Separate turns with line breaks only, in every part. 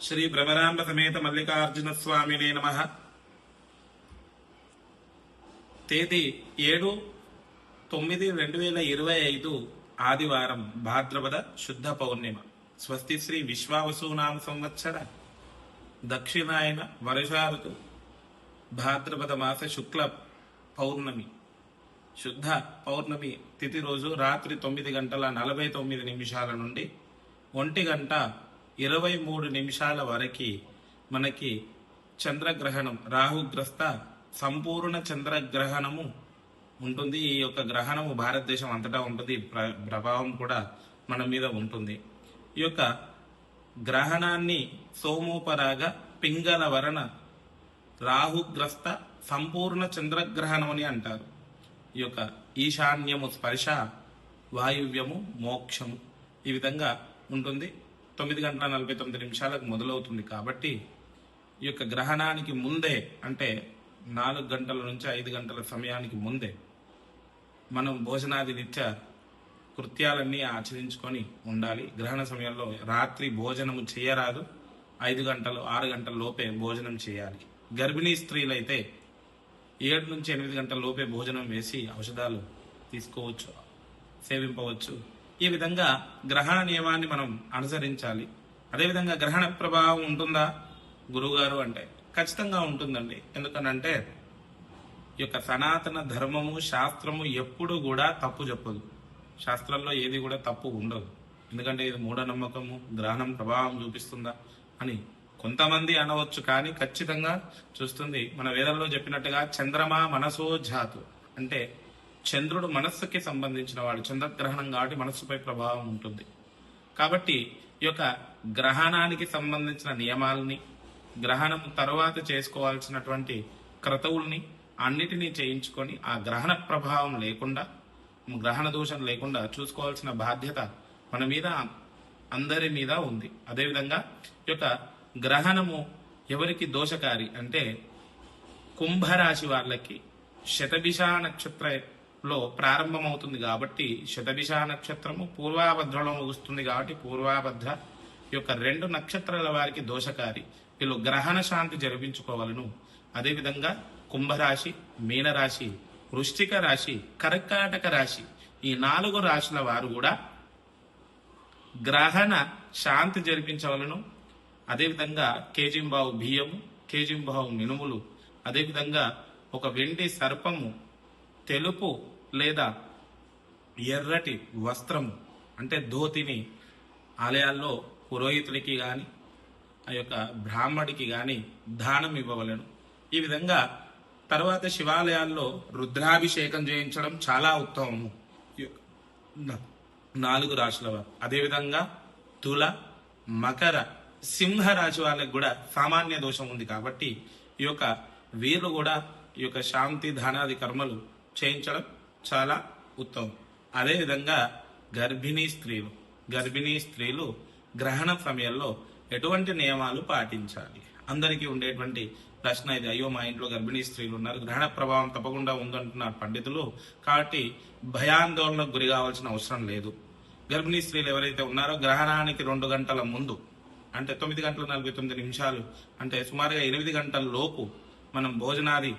శ్రీ భ్రమరాంబ సమేత మల్లికార్జున స్వామినే నమ తేదీ ఏడు తొమ్మిది రెండు వేల ఇరవై ఐదు ఆదివారం భాద్రపద శుద్ధ పౌర్ణిమ స్వస్తి శ్రీ విశ్వావసునామ సంవత్సర దక్షిణాయన వర్షాలకు భాద్రపద మాస శుక్ల పౌర్ణమి శుద్ధ పౌర్ణమి తిథి రోజు రాత్రి తొమ్మిది గంటల నలభై తొమ్మిది నిమిషాల నుండి ఒంటి గంట ఇరవై మూడు నిమిషాల వరకు మనకి చంద్రగ్రహణం రాహుగ్రస్త సంపూర్ణ చంద్రగ్రహణము ఉంటుంది. ఈ యొక్క గ్రహణము భారతదేశం అంతటా ఉంటుంది. ప్ర- ప్రభావం కూడా మన మీద ఉంటుంది. ఈ యొక్క గ్రహణాన్ని సోమోపరాగ పింగళ వరణ రాహుగ్రస్త సంపూర్ణ చంద్రగ్రహణం అని అంటారు. ఈ యొక్క ఈశాన్యము స్పర్శ వాయువ్యము మోక్షము ఈ విధంగా ఉంటుంది. తొమ్మిది గంటల నలభై తొమ్మిది నిమిషాలకు మొదలవుతుంది కాబట్టి ఈ యొక్క గ్రహణానికి ముందే అంటే నాలుగు గంటల నుంచి ఐదు గంటల సమయానికి ముందే మనం భోజనాది నిత్య కృత్యాలన్నీ ఆచరించుకొని ఉండాలి. గ్రహణ సమయంలో రాత్రి భోజనము చేయరాదు. ఐదు గంటలు ఆరు గంటల లోపే భోజనం చేయాలి. గర్భిణీ స్త్రీలైతే ఏడు నుంచి ఎనిమిది గంటల లోపే భోజనం వేసి ఔషధాలు తీసుకోవచ్చు సేవింపవచ్చు. ఈ విధంగా గ్రహణ నియమాన్ని మనం అనుసరించాలి. అదేవిధంగా గ్రహణ ప్రభావం ఉంటుందా? గురువుగారు అంటే ఖచ్చితంగా ఉంటుందండి. ఎందుకనంటే ఈ యొక్క సనాతన ధర్మము శాస్త్రము ఎప్పుడు కూడా తప్పు చెప్పదు. శాస్త్రంలో ఏది కూడా తప్పు ఉండదు. ఎందుకంటే ఇది మూఢనమ్మకము గ్రహణం ప్రభావం చూపిస్తుందా అని కొంతమంది అనవచ్చు. కానీ ఖచ్చితంగా చూస్తుంది. మన వేదంలో చెప్పినట్టుగా చంద్రమా మనసో జాతు. అంటే చంద్రుడు మనస్సుకి సంబంధించిన వాడు చంద్రగ్రహణం కాబట్టి మనస్సుపై ప్రభావం ఉంటుంది. కాబట్టి ఈ యొక్క గ్రహణానికి సంబంధించిన నియమాలని గ్రహణం తర్వాత చేసుకోవాల్సినటువంటి క్రతువుల్ని అన్నిటినీ చేయించుకొని ఆ గ్రహణ ప్రభావం లేకుండా గ్రహణ దోషం లేకుండా చూసుకోవాల్సిన బాధ్యత మన మీద అందరి మీద ఉంది. అదేవిధంగా ఈ యొక్క గ్రహణము ఎవరికి దోషకారి అంటే కుంభరాశి వాళ్ళకి శతభిష లో ప్రారంభమవుతుంది కాబట్టి శతభిష నక్షత్రము పూర్వాభద్రలో ముగుస్తుంది కాబట్టి పూర్వాభద్ర యొక్క రెండు నక్షత్రాల వారికి దోషకారి. వీళ్ళు గ్రహణ శాంతి జరిపించుకోవాలను. అదేవిధంగా కుంభరాశి మీనరాశి వృష్టిక రాశి కర్కాటక రాశి ఈ నాలుగు రాశుల వారు కూడా గ్రహణ శాంతి జరిపించవలను. అదేవిధంగా కేజింబావు బియ్యము కేజింబావు మినుములు అదేవిధంగా ఒక వెండి సర్పము తెలుపు లేదా ఎర్రటి వస్త్రము అంటే ధోతిని ఆలయాల్లో పురోహితుడికి కానీ ఆ యొక్క బ్రాహ్మడికి కానీ దానం ఇవ్వవలను. ఈ విధంగా తర్వాత శివాలయాల్లో రుద్రాభిషేకం చేయించడం చాలా ఉత్తమము. ఈ నాలుగు రాశుల వారు. అదేవిధంగా తుల మకర సింహ రాశి వాళ్ళకి కూడా సామాన్య దోషం ఉంది కాబట్టి ఈ యొక్క వీరు కూడా ఈ యొక్క శాంతి ధనాది కర్మలు చేయించడం చాలా ఉత్తమం. అదేవిధంగా గర్భిణీ స్త్రీలు గర్భిణీ స్త్రీలు గ్రహణ సమయంలో ఎటువంటి నియమాలు పాటించాలి? అందరికీ ఉండేటువంటి ప్రశ్న ఇది. అయ్యో మా ఇంట్లో గర్భిణీ స్త్రీలు ఉన్నారు. గ్రహణ ప్రభావం తప్పకుండా ఉందంటున్నారు పండితులు. కాబట్టి భయాందోళనకు గురి కావాల్సిన అవసరం లేదు. గర్భిణీ స్త్రీలు ఎవరైతే ఉన్నారో గ్రహణానికి రెండు గంటల ముందు అంటే తొమ్మిది గంటల నలభై తొమ్మిది నిమిషాలు అంటే సుమారుగా ఎనిమిది గంటల లోపు మనం భోజనాది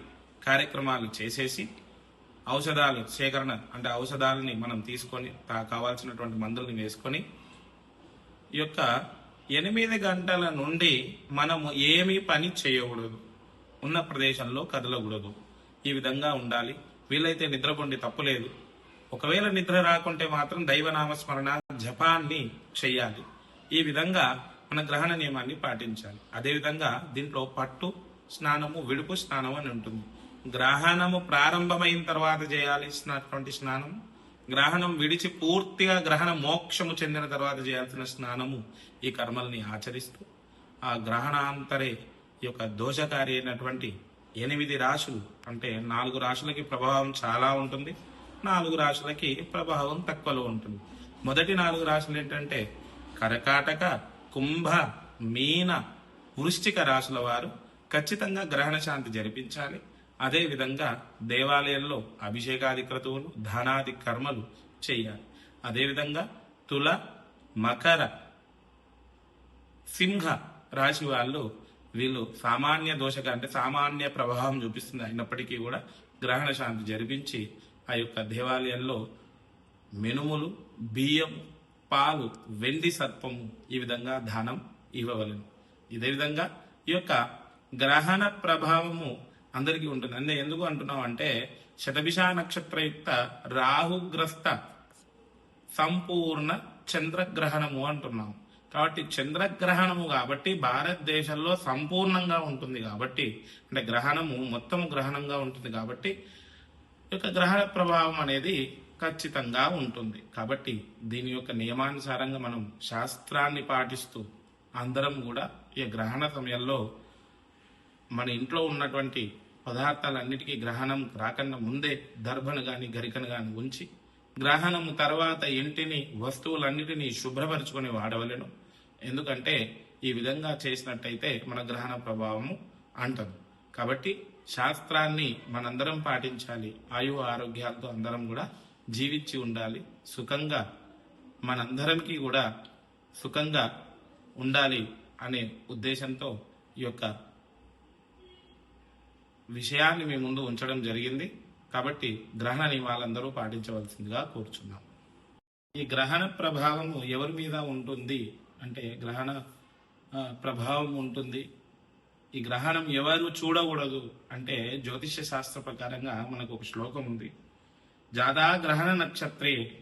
కార్యక్రమాలు చేసేసి ఔషధాలు సేకరణ అంటే ఔషధాలని మనం తీసుకొని తా- కావాల్సినటువంటి మందుల్ని వేసుకొని ఈ యొక్క ఎనిమిది గంటల నుండి మనము ఏమీ పని చేయకూడదు. ఉన్న ప్రదేశంలో కదలకూడదు. ఈ విధంగా ఉండాలి. వీలైతే నిద్రపొండి తప్పులేదు. ఒకవేళ నిద్ర రాకుంటే మాత్రం దైవనామస్మరణ జపాన్ని చేయాలి. ఈ విధంగా మన గ్రహణ నియమాన్ని పాటించాలి. అదేవిధంగా దీంట్లో పట్టు స్నానము విడుపు స్నానం అని ఉంటుంది. గ్రహణము ప్రారంభమైన తర్వాత చేయాల్సినటువంటి స్నానం గ్రహణం విడిచి పూర్తిగా గ్రహణ మోక్షము చెందిన తర్వాత చేయాల్సిన స్నానము ఈ కర్మల్ని ఆచరిస్తూ ఆ గ్రహణాంతరే ఈ యొక్క దోషకారి అయినటువంటి ఎనిమిది రాశులు అంటే నాలుగు రాశులకి ప్రభావం చాలా ఉంటుంది నాలుగు రాశులకి ప్రభావం తక్కువలో ఉంటుంది. మొదటి నాలుగు రాశులు ఏంటంటే కరకాటక కుంభ మీన వృశ్చిక రాశుల వారు ఖచ్చితంగా గ్రహణ శాంతి జరిపించాలి. అదేవిధంగా దేవాలయంలో అభిషేకాది క్రతువులు ధనాది కర్మలు చేయాలి. అదేవిధంగా తుల మకర సింహ రాశి వాళ్ళు వీళ్ళు సామాన్య దోషక అంటే సామాన్య ప్రభావం చూపిస్తుంది. అయినప్పటికీ కూడా గ్రహణ శాంతి జరిపించి ఆ యొక్క దేవాలయంలో మినుములు బియ్యం పాలు వెండి సర్పము ఈ విధంగా దానం ఇవ్వవలను. ఇదే విధంగా ఈ యొక్క గ్రహణ ప్రభావము అందరికీ ఉంటుంది. అంటే ఎందుకు అంటున్నాం అంటే శతభిష నక్షత్రయుక్త రాహుగ్రస్త సంపూర్ణ చంద్రగ్రహణము అంటున్నాం కాబట్టి చంద్రగ్రహణము కాబట్టి భారతదేశంలో సంపూర్ణంగా ఉంటుంది కాబట్టి అంటే గ్రహణము మొత్తం గ్రహణంగా ఉంటుంది కాబట్టి ఈ యొక్క గ్రహణ ప్రభావం అనేది ఖచ్చితంగా ఉంటుంది. కాబట్టి దీని యొక్క నియమానుసారంగా మనం శాస్త్రాన్ని పాటిస్తూ అందరం కూడా ఈ గ్రహణ సమయంలో మన ఇంట్లో ఉన్నటువంటి పదార్థాలన్నిటికీ గ్రహణం రాకన్నా ముందే దర్భను గాని గరికను గాని ఉంచి గ్రహణం తర్వాత ఇంటిని వస్తువులన్నిటినీ శుభ్రపరచుకొని వాడవలను. ఎందుకంటే ఈ విధంగా చేసినట్టయితే మన గ్రహణ ప్రభావము అంటదు. కాబట్టి శాస్త్రాన్ని మనందరం పాటించాలి. ఆయు ఆరోగ్యాలతో అందరం కూడా జీవించి ఉండాలి. సుఖంగా మనందరికీ కూడా సుఖంగా ఉండాలి అనే ఉద్దేశంతో ఈ యొక్క విషయాన్ని మీ ముందు ఉంచడం జరిగింది. కాబట్టి గ్రహణ నియమాలందరూ పాటించవలసిందిగా కోరుచున్నాం. ఈ గ్రహణ ప్రభావము ఎవరి మీద ఉంటుంది? అంటే గ్రహణ ప్రభావం ఉంటుంది. ఈ గ్రహణం ఎవరు చూడకూడదు? అంటే జ్యోతిష్య శాస్త్ర ప్రకారంగా మనకు ఒక శ్లోకం ఉంది. జాదా గ్రహణ నక్షత్రే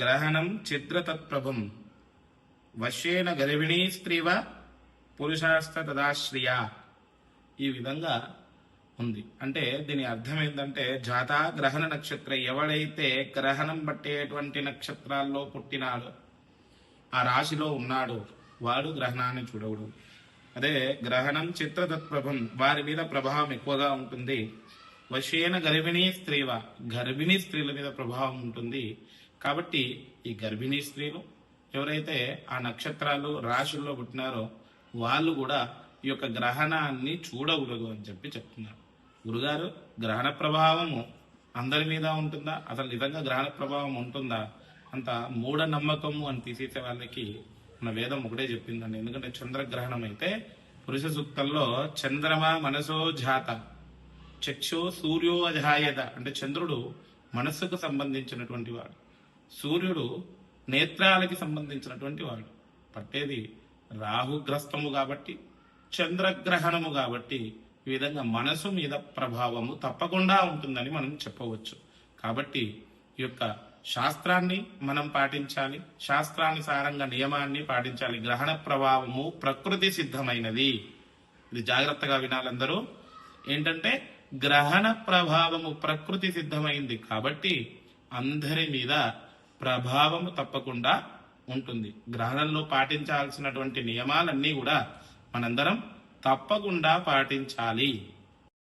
గ్రహణం చిత్రతత్ప్రభం వశ్యేన గర్భిణీ స్త్రీవ పురుషాస్త తదాశ్రియ. ఈ విధంగా ఉంది. అంటే దీని అర్థం ఏంటంటే జాతా గ్రహణ నక్షత్ర ఎవడైతే గ్రహణం పట్టేటువంటి నక్షత్రాల్లో పుట్టినాడో ఆ రాశిలో ఉన్నాడో వాడు గ్రహణాన్ని చూడవుడు అదే గ్రహణం చిత్రతత్ప్రభం వారి మీద ప్రభావం ఎక్కువగా ఉంటుంది. వశేన గర్భిణీ స్త్రీవ గర్భిణీ స్త్రీల మీద ప్రభావం ఉంటుంది. కాబట్టి ఈ గర్భిణీ స్త్రీలు ఎవరైతే ఆ నక్షత్రాలు రాశుల్లో పుట్టినారో వాళ్ళు కూడా ఈ యొక్క గ్రహణాన్ని చూడకూడదు అని చెప్పి చెప్తున్నారు. గురుగారు గ్రహణ ప్రభావము అందరి మీద ఉంటుందా? అసలు నిజంగా గ్రహణ ప్రభావం ఉంటుందా? అంత మూఢ నమ్మకము అని తీసేసే వాళ్ళకి మన వేదం ఒకటే చెప్పిందండి. ఎందుకంటే చంద్రగ్రహణం అయితే పురుష సూక్తంలో చంద్రమ మనసో జాత చక్షో సూర్యో అజాయత అంటే చంద్రుడు మనస్సుకు సంబంధించినటువంటి వాడు. సూర్యుడు నేత్రాలకి సంబంధించినటువంటి వాడు. పట్టేది రాహుగ్రస్తము కాబట్టి చంద్రగ్రహణము కాబట్టి ఈ విధంగా మనసు మీద ప్రభావము తప్పకుండా ఉంటుందని మనం చెప్పవచ్చు. కాబట్టి ఈ యొక్క శాస్త్రాన్ని మనం పాటించాలి. శాస్త్రానుసారంగా నియమాన్ని పాటించాలి. గ్రహణ ప్రభావము ప్రకృతి సిద్ధమైనది. ఇది జాగ్రత్తగా వినాలందరూ ఏంటంటే గ్రహణ ప్రభావము ప్రకృతి సిద్ధమైంది కాబట్టి అందరి మీద ప్రభావము తప్పకుండా ఉంటుంది. గ్రహణంలో పాటించాల్సినటువంటి నియమాలన్నీ కూడా మనందరం తప్పకుండా పాటించాలి.